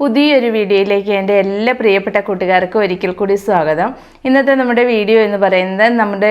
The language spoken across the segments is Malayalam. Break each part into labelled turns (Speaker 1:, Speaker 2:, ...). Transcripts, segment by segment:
Speaker 1: പുതിയൊരു വീഡിയോയിലേക്ക് എന്റെ എല്ലാ പ്രിയപ്പെട്ട കൂട്ടുകാർക്കും ഒരിക്കൽ കൂടി സ്വാഗതം. ഇന്നത്തെ നമ്മുടെ വീഡിയോ എന്ന് പറയുന്നത് നമ്മുടെ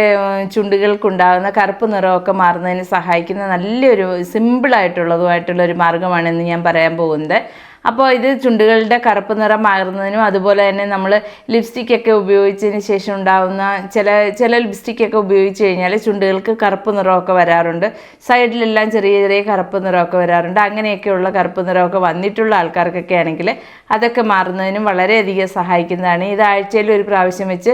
Speaker 1: ചുണ്ടുകൾക്കുണ്ടാകുന്ന കറുപ്പ് നിറമൊക്കെ മാറുന്നതിന് സഹായിക്കുന്ന നല്ലൊരു സിമ്പിളായിട്ടുള്ളതുമായിട്ടുള്ളൊരു മാർഗമാണെന്ന് ഞാൻ പറയാൻ പോകുന്നത്. അപ്പോൾ ഇത് ചുണ്ടുകളുടെ കറുപ്പ് നിറം മാറുന്നതിനും അതുപോലെ തന്നെ നമ്മൾ ലിപ്സ്റ്റിക്കൊക്കെ ഉപയോഗിച്ചതിന് ശേഷം ഉണ്ടാകുന്ന ചില ചില ലിപ്സ്റ്റിക്കൊക്കെ ഉപയോഗിച്ച് കഴിഞ്ഞാൽ ചുണ്ടുകൾക്ക് കറുപ്പ് നിറമൊക്കെ വരാറുണ്ട്. സൈഡിലെല്ലാം ചെറിയ ചെറിയ കറുപ്പ് നിറമൊക്കെ വരാറുണ്ട്. അങ്ങനെയൊക്കെയുള്ള കറുപ്പ് നിറമൊക്കെ വന്നിട്ടുള്ള ആൾക്കാർക്കൊക്കെ ആണെങ്കിൽ അതൊക്കെ മാറുന്നതിനും വളരെയധികം സഹായിക്കുന്നതാണ്. ഇത് ആഴ്ചയിൽ ഒരു പ്രാവശ്യം വെച്ച്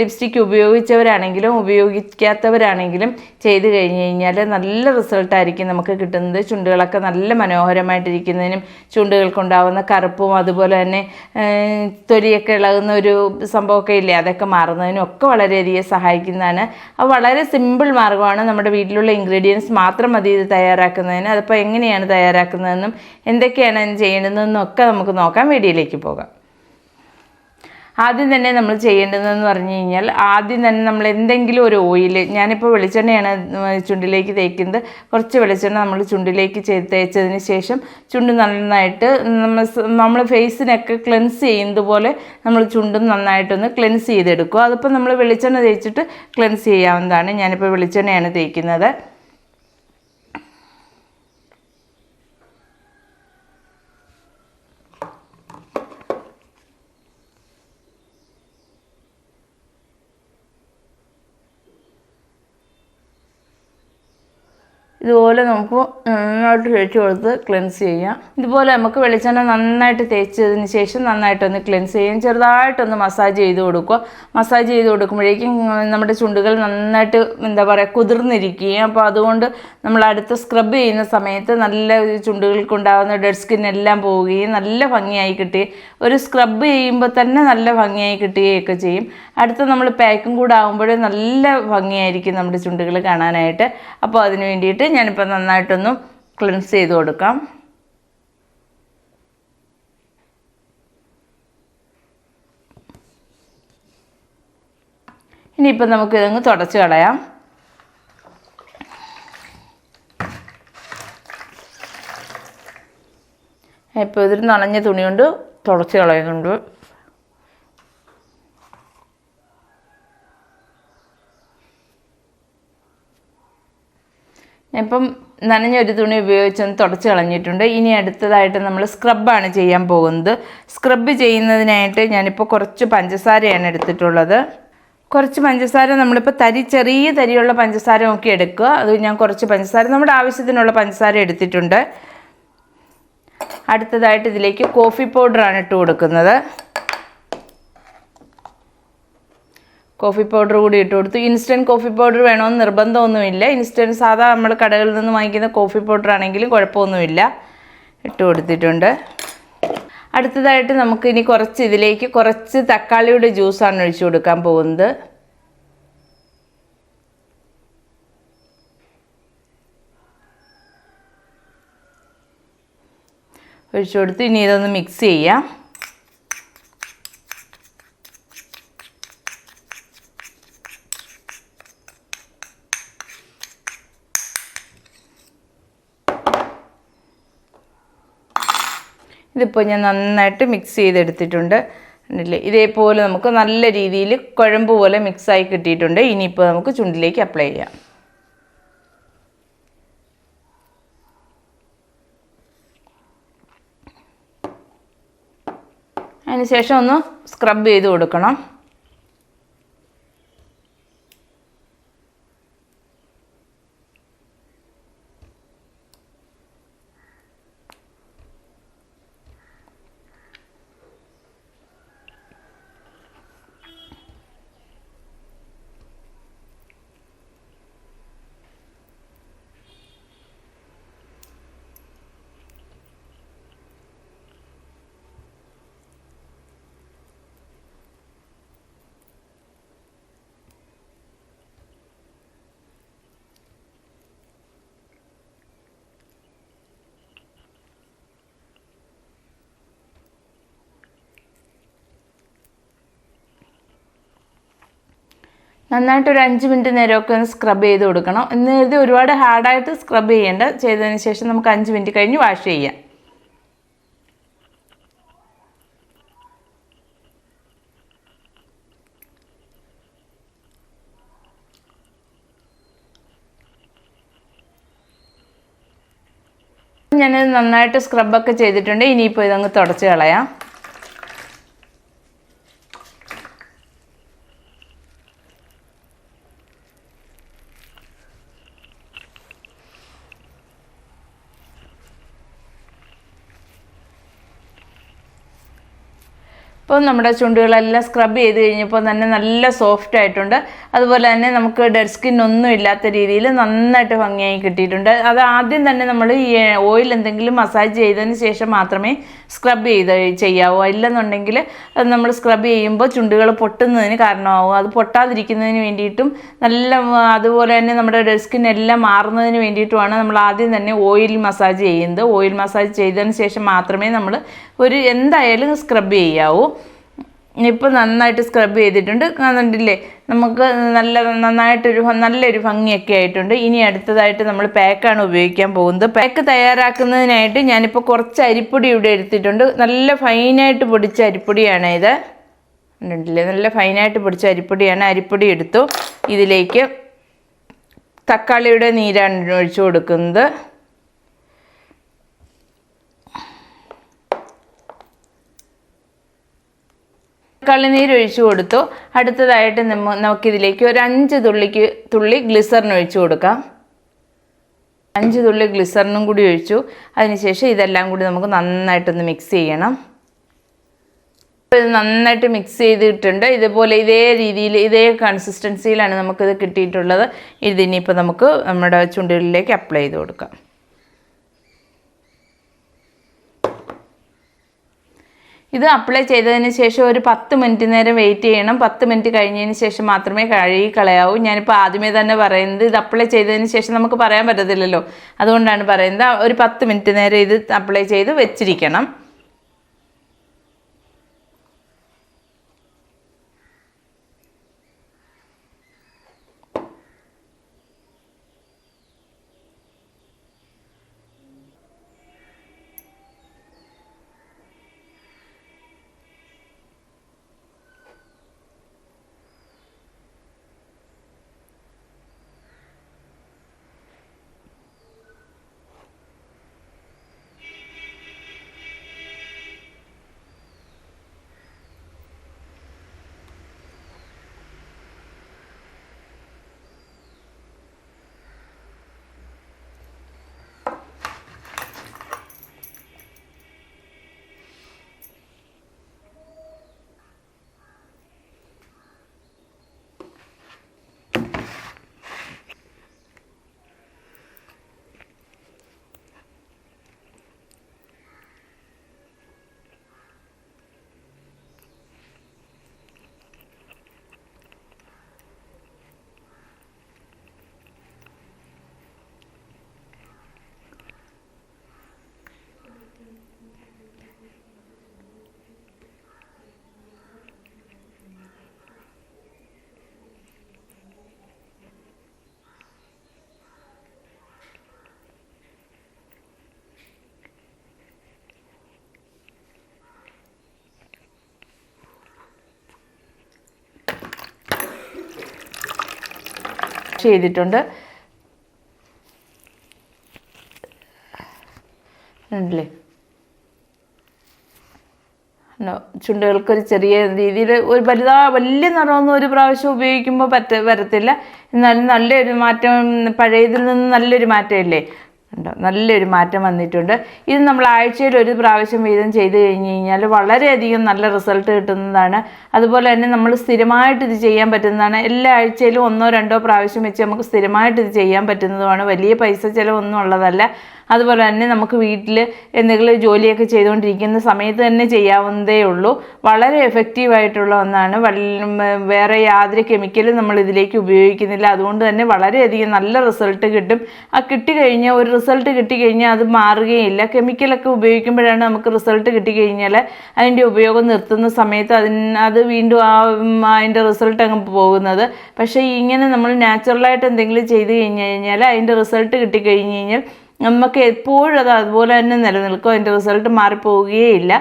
Speaker 1: ലിപ്സ്റ്റിക്ക് ഉപയോഗിച്ചവരാണെങ്കിലും ഉപയോഗിക്കാത്തവരാണെങ്കിലും ചെയ്തു കഴിഞ്ഞ് കഴിഞ്ഞാൽ നല്ല റിസൾട്ടായിരിക്കും നമുക്ക് കിട്ടുന്നത്. ചുണ്ടുകളൊക്കെ നല്ല മനോഹരമായിട്ടിരിക്കുന്നതിനും ചുണ്ടുകൾക്കുണ്ടാവുന്ന കറുപ്പും അതുപോലെ തന്നെ തൊലിയൊക്കെ ഇളകുന്ന ഒരു സംഭവമൊക്കെ ഇല്ലേ? അതൊക്കെ മാറുന്നതിനും ഒക്കെ വളരെയധികം സഹായിക്കുന്നതാണ്. അത് വളരെ സിമ്പിൾ മാർഗമാണ്. നമ്മുടെ വീട്ടിലുള്ള ഇൻഗ്രീഡിയൻസ് മാത്രം മതി ഇത് തയ്യാറാക്കുന്നതിന്. അതിപ്പോൾ എങ്ങനെയാണ് തയ്യാറാക്കുന്നതെന്നും എന്തൊക്കെയാണ് ചെയ്യേണ്ടതെന്നും ഒക്കെ നമുക്ക് നോക്കാം. വീഡിയോയിലേക്ക് പോകാം. ആദ്യം തന്നെ നമ്മൾ ചെയ്യേണ്ടതെന്ന് പറഞ്ഞു കഴിഞ്ഞാൽ ആദ്യം തന്നെ നമ്മൾ എന്തെങ്കിലും ഒരു ഓയിൽ ഞാനിപ്പോൾ വെളിച്ചെണ്ണയാണ് ചുണ്ടിലേക്ക് തേക്കുന്നത്. കുറച്ച് വെളിച്ചെണ്ണ നമ്മൾ ചുണ്ടിലേക്ക് തേച്ചതിന് ശേഷം ചുണ്ട് നന്നായിട്ട് നമ്മൾ നമ്മൾ ഫേസിനൊക്കെ ക്ലെൻസ് ചെയ്യുന്നത് പോലെ നമ്മൾ ചുണ്ടും നന്നായിട്ടൊന്ന് ക്ലെൻസ് ചെയ്തെടുക്കുക. അതിപ്പോൾ നമ്മൾ വെളിച്ചെണ്ണ തേച്ചിട്ട് ക്ലെൻസ് ചെയ്യാവുന്നതാണ്. ഞാനിപ്പോൾ വെളിച്ചെണ്ണയാണ് തേക്കുന്നത്. ഇതുപോലെ നമുക്ക് നന്നായിട്ട് തേച്ച് കൊടുത്ത് ക്ലെൻസ് ചെയ്യാം. ഇതുപോലെ നമുക്ക് വെളിച്ചെണ്ണ നന്നായിട്ട് തേച്ചതിന് ശേഷം നന്നായിട്ടൊന്ന് ക്ലെൻസ് ചെയ്യാം. ചെറുതായിട്ടൊന്ന് മസാജ് ചെയ്ത് കൊടുക്കുക. മസാജ് ചെയ്ത് കൊടുക്കുമ്പോഴേക്കും നമ്മുടെ ചുണ്ടുകൾ നന്നായിട്ട് എന്താ പറയുക കുതിർന്നിരിക്കുകയും. അപ്പോൾ അതുകൊണ്ട് നമ്മൾ അടുത്ത് സ്ക്രബ് ചെയ്യുന്ന സമയത്ത് നല്ല ചുണ്ടുകൾക്കുണ്ടാകുന്ന ഡെഡ് സ്കിൻ എല്ലാം പോവുകയും നല്ല ഭംഗിയായി കിട്ടി ഒരു സ്ക്രബ് ചെയ്യുമ്പോൾ തന്നെ നല്ല ഭംഗിയായി കിട്ടുകയൊക്കെ ചെയ്യും. അടുത്ത് നമ്മൾ പാക്കും കൂടെ ആകുമ്പോഴേ നല്ല ഭംഗിയായിരിക്കും നമ്മുടെ ചുണ്ടുകൾ കാണാനായിട്ട്. അപ്പോൾ അതിന് വേണ്ടിയിട്ട് ഞാനിപ്പോൾ നന്നായിട്ടൊന്ന് ക്ലിൻസ് ചെയ്ത് കൊടുക്കാം. ഇനിയിപ്പോൾ നമുക്ക് ഇതങ്ങ് തുടച്ച് കളയാം. ഇപ്പോൾ ഇതൊരു നനഞ്ഞ തുണി കൊണ്ട് തുടച്ച് കളയുന്നുണ്ട്. ഇപ്പം നനഞ്ഞൊരു തുണി ഉപയോഗിച്ചൊന്ന് തുടച്ച് കളഞ്ഞിട്ടുണ്ട്. ഇനി അടുത്തതായിട്ട് നമ്മൾ സ്ക്രബാണ് ചെയ്യാൻ പോകുന്നത്. സ്ക്രബ് ചെയ്യുന്നതിനായിട്ട് ഞാനിപ്പോൾ കുറച്ച് പഞ്ചസാരയാണ് എടുത്തിട്ടുള്ളത്. കുറച്ച് പഞ്ചസാര നമ്മളിപ്പോൾ തരി ചെറിയ തരിയുള്ള പഞ്ചസാര നോക്കി എടുക്കുക. അത് ഞാൻ കുറച്ച് പഞ്ചസാര നമ്മുടെ ആവശ്യത്തിനുള്ള പഞ്ചസാര എടുത്തിട്ടുണ്ട്. അടുത്തതായിട്ട് ഇതിലേക്ക് കോഫി പൗഡറാണ് ഇട്ട് കൊടുക്കുന്നത്. കോഫി പൗഡർ കൂടി ഇട്ട് കൊടുത്തു. ഇൻസ്റ്റന്റ് കോഫി പൗഡർ വേണമെന്ന് നിർബന്ധമൊന്നുമില്ല. ഇൻസ്റ്റന്റ് സാധാ നമ്മൾ കടകളിൽ നിന്ന് വാങ്ങിക്കുന്ന കോഫി പൗഡർ ആണെങ്കിലും കുഴപ്പമൊന്നുമില്ല. ഇട്ട് കൊടുത്തിട്ടുണ്ട്. അടുത്തതായിട്ട് നമുക്ക് ഇനി കുറച്ച് ഇതിലേക്ക് കുറച്ച് തക്കാളിയുടെ ജ്യൂസാണ് ഒഴിച്ചു കൊടുക്കാൻ പോകുന്നത്. ഒഴിച്ചു കൊടുത്ത് ഇനി ഇതൊന്ന് മിക്സ് ചെയ്യാം. ഇതിപ്പോൾ ഞാൻ നന്നായിട്ട് മിക്സ് ചെയ്തെടുത്തിട്ടുണ്ട്. കണ്ടില്ലേ? ഇതേപോലെ നമുക്ക് നല്ല രീതിയിൽ കുഴമ്പ് പോലെ മിക്സായി കിട്ടിയിട്ടുണ്ട്. ഇനിയിപ്പോൾ നമുക്ക് ചുണ്ടിലേക്ക് അപ്ലൈ ചെയ്യാം. അതിനുശേഷം ഒന്ന് സ്ക്രബ് ചെയ്ത് കൊടുക്കണം. നന്നായിട്ട് ഒരു അഞ്ച് മിനിറ്റ് നേരമൊക്കെ ഒന്ന് സ്ക്രബ് ചെയ്ത് കൊടുക്കണം. എന്ന് കരുതി ഒരുപാട് ഹാർഡായിട്ട് സ്ക്രബ് ചെയ്യേണ്ട. ചെയ്തതിന് ശേഷം നമുക്ക് അഞ്ച് മിനിറ്റ് കഴിഞ്ഞ് വാഷ് ചെയ്യാം. ഞാനത് നന്നായിട്ട് സ്ക്രബൊക്കെ ചെയ്തിട്ടുണ്ട്. ഇനിയിപ്പോൾ ഇതങ്ങ് തുടച്ച് കളയാം. ഇപ്പോൾ നമ്മുടെ ചുണ്ടുകളെല്ലാം സ്ക്രബ് ചെയ്ത് കഴിഞ്ഞപ്പോൾ തന്നെ നല്ല സോഫ്റ്റ് ആയിട്ടുണ്ട്. അതുപോലെ തന്നെ നമുക്ക് ഡെഡ് സ്കിൻ ഒന്നും ഇല്ലാത്ത രീതിയിൽ നന്നായിട്ട് ഭംഗിയായി കിട്ടിയിട്ടുണ്ട്. അത് ആദ്യം തന്നെ നമ്മൾ ഈ ഓയിൽ എന്തെങ്കിലും മസാജ് ചെയ്തതിന് ശേഷം മാത്രമേ സ്ക്രബ് ചെയ്ത് ചെയ്യാവൂ. ഇല്ലെന്നുണ്ടെങ്കിൽ അത് നമ്മൾ സ്ക്രബ് ചെയ്യുമ്പോൾ ചുണ്ടുകൾ പൊട്ടുന്നതിന് കാരണമാവും. അത് പൊട്ടാതിരിക്കുന്നതിന് വേണ്ടിയിട്ടും നല്ല അതുപോലെ തന്നെ നമ്മുടെ ഡെഡ് സ്കിൻ എല്ലാം മാറുന്നതിന് വേണ്ടിയിട്ടുമാണ് നമ്മൾ ആദ്യം തന്നെ ഓയിൽ മസാജ് ചെയ്യുന്നത്. ഓയിൽ മസാജ് ചെയ്തതിന് ശേഷം മാത്രമേ നമ്മൾ ഒരു എന്തായാലും സ്ക്രബ് ചെയ്യാവൂ. ഇപ്പം നന്നായിട്ട് സ്ക്രബ് ചെയ്തിട്ടുണ്ട്. കണ്ടില്ലേ? നമുക്ക് നല്ല നന്നായിട്ടൊരു നല്ലൊരു ഭംഗിയൊക്കെ ആയിട്ടുണ്ട്. ഇനി അടുത്തതായിട്ട് നമ്മൾ പാക്കാണ് ഉപയോഗിക്കാൻ പോകുന്നത്. പാക്ക് തയ്യാറാക്കുന്നതിനായിട്ട് ഞാനിപ്പോൾ കുറച്ച് അരിപ്പൊടി ഇവിടെ എടുത്തിട്ടുണ്ട്. നല്ല ഫൈനായിട്ട് പൊടിച്ച അരിപ്പൊടിയാണ് ഇത്. കണ്ടില്ലേ? നല്ല ഫൈനായിട്ട് പൊടിച്ച അരിപ്പൊടിയാണ്. അരിപ്പൊടി എടുത്തു. ഇതിലേക്ക് തക്കാളിയുടെ നീരാണ് ഒഴിച്ചു കൊടുക്കുന്നത്. കളിനീര് ഒഴിച്ചു കൊടുത്തു. അടുത്തതായിട്ട് നമ്മ നമുക്കിതിലേക്ക് ഒരു അഞ്ച് തുള്ളിക്ക് തുള്ളി ഗ്ലിസറിന് ഒഴിച്ചു കൊടുക്കാം. അഞ്ച് തുള്ളി ഗ്ലിസറിനും കൂടി ഒഴിച്ചു. അതിനുശേഷം ഇതെല്ലാം കൂടി നമുക്ക് നന്നായിട്ടൊന്ന് മിക്സ് ചെയ്യണം. ഇത് നന്നായിട്ട് മിക്സ് ചെയ്തിട്ടുണ്ട്. ഇതുപോലെ ഇതേ രീതിയിൽ ഇതേ കൺസിസ്റ്റൻസിയിലാണ് നമുക്കിത് കിട്ടിയിട്ടുള്ളത്. ഇതിനിപ്പോൾ നമുക്ക് നമ്മുടെ ചുണ്ടുകളിലേക്ക് അപ്ലൈ ചെയ്ത് കൊടുക്കാം. ഇത് അപ്ലൈ ചെയ്തതിന് ശേഷം ഒരു പത്ത് മിനിറ്റ് നേരം വെയിറ്റ് ചെയ്യണം. പത്ത് മിനിറ്റ് കഴിഞ്ഞതിന് ശേഷം മാത്രമേ കഴുകി കളയാവൂ. ഞാനിപ്പോൾ ആദ്യമേ തന്നെ പറയുന്നത് ഇത് അപ്ലൈ ചെയ്തതിന് ശേഷം നമുക്ക് പറയാൻ പറ്റത്തില്ലല്ലോ. അതുകൊണ്ടാണ് പറയുന്നത്. ഒരു പത്ത് മിനിറ്റ് നേരം ഇത് അപ്ലൈ ചെയ്ത് വെച്ചിരിക്കണം. ചെയ്തിട്ടുണ്ട്. ഉണ്ടല്ലേ ചുണ്ടുകൾക്കൊരു ചെറിയ രീതിയിൽ ഒരു വലുതാ വലിയ നിറമൊന്നും ഒരു പ്രാവശ്യം ഉപയോഗിക്കുമ്പോൾ പറ്റ വരത്തില്ല. എന്നാലും നല്ലൊരു മാറ്റം പഴയതിൽ നിന്ന് നല്ലൊരു മാറ്റമല്ലേ? ഉണ്ടോ നല്ലൊരു മാറ്റം വന്നിട്ടുണ്ട്. ഇത് നമ്മൾ ആഴ്ചയിൽ ഒരു പ്രാവശ്യം വീതം ചെയ്ത് കഴിഞ്ഞ് കഴിഞ്ഞാൽ വളരെയധികം നല്ല റിസൾട്ട് കിട്ടുന്നതാണ്. അതുപോലെ തന്നെ നമ്മൾ സ്ഥിരമായിട്ട് ഇത് ചെയ്യാൻ പറ്റുന്നതാണ്. എല്ലാ ആഴ്ചയിലും ഒന്നോ രണ്ടോ പ്രാവശ്യം വെച്ച് നമുക്ക് സ്ഥിരമായിട്ട് ഇത് ചെയ്യാൻ പറ്റുന്നതുമാണ്. വലിയ പൈസ ചിലവൊന്നും ഉള്ളതല്ല. അതുപോലെ തന്നെ നമുക്ക് വീട്ടിൽ എന്തെങ്കിലും ജോലിയൊക്കെ ചെയ്തുകൊണ്ടിരിക്കുന്ന സമയത്ത് തന്നെ ചെയ്യാവുന്നതേ ഉള്ളൂ. വളരെ എഫക്റ്റീവായിട്ടുള്ള ഒന്നാണ്. വേറെ യാതൊരു കെമിക്കലും നമ്മൾ ഇതിലേക്ക് ഉപയോഗിക്കുന്നില്ല. അതുകൊണ്ട് തന്നെ വളരെയധികം നല്ല റിസൾട്ട് കിട്ടും. ആ കിട്ടിക്കഴിഞ്ഞാൽ ഒരു റിസൾട്ട് കിട്ടിക്കഴിഞ്ഞാൽ അത് മാറുകയില്ല. കെമിക്കലൊക്കെ ഉപയോഗിക്കുമ്പോഴാണ് നമുക്ക് റിസൾട്ട് കിട്ടിക്കഴിഞ്ഞാൽ അതിന്റെ ഉപയോഗം നിർത്തുന്ന സമയത്ത് അതിന് അത് വീണ്ടും ആ അതിന്റെ റിസൾട്ട് അങ്ങ് പോകുന്നത്. പക്ഷേ ഇങ്ങനെ നമ്മൾ നാച്ചുറലായിട്ട് എന്തെങ്കിലും ചെയ്ത് കഴിഞ്ഞ് കഴിഞ്ഞാൽ അതിന്റെ റിസൾട്ട് കിട്ടിക്കഴിഞ്ഞ് കഴിഞ്ഞാൽ നമുക്ക് എപ്പോഴും അത് അതുപോലെ തന്നെ നിലനിൽക്കും. അതിന്റെ റിസൾട്ട് മാറിപ്പോവുകയില്ല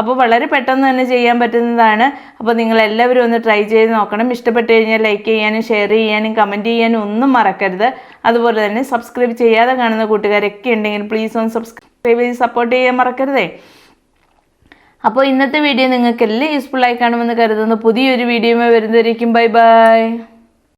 Speaker 1: അപ്പോൾ വളരെ പെട്ടെന്ന് തന്നെ ചെയ്യാൻ പറ്റുന്നതാണ്. അപ്പോൾ നിങ്ങൾ എല്ലാവരും ഒന്ന് ട്രൈ ചെയ്ത് നോക്കണം. ഇഷ്ടപ്പെട്ട് കഴിഞ്ഞാൽ ലൈക്ക് ചെയ്യാനും ഷെയർ ചെയ്യാനും കമന്റ് ചെയ്യാനും ഒന്നും മറക്കരുത്. അതുപോലെ തന്നെ സബ്സ്ക്രൈബ് ചെയ്യാതെ കാണുന്ന കൂട്ടുകാരൊക്കെ ഉണ്ടെങ്കിൽ പ്ലീസ് ഒന്ന് സബ്സ്ക്രൈബ് ചെയ്ത് സപ്പോർട്ട് ചെയ്യാൻ മറക്കരുതേ. അപ്പോൾ ഇന്നത്തെ വീഡിയോ നിങ്ങൾക്ക് എല്ലാം ആയി കാണുമെന്ന് കരുതുന്നു. പുതിയൊരു വീഡിയോയുമായി വരുന്നതായിരിക്കും ബൈ ബൈ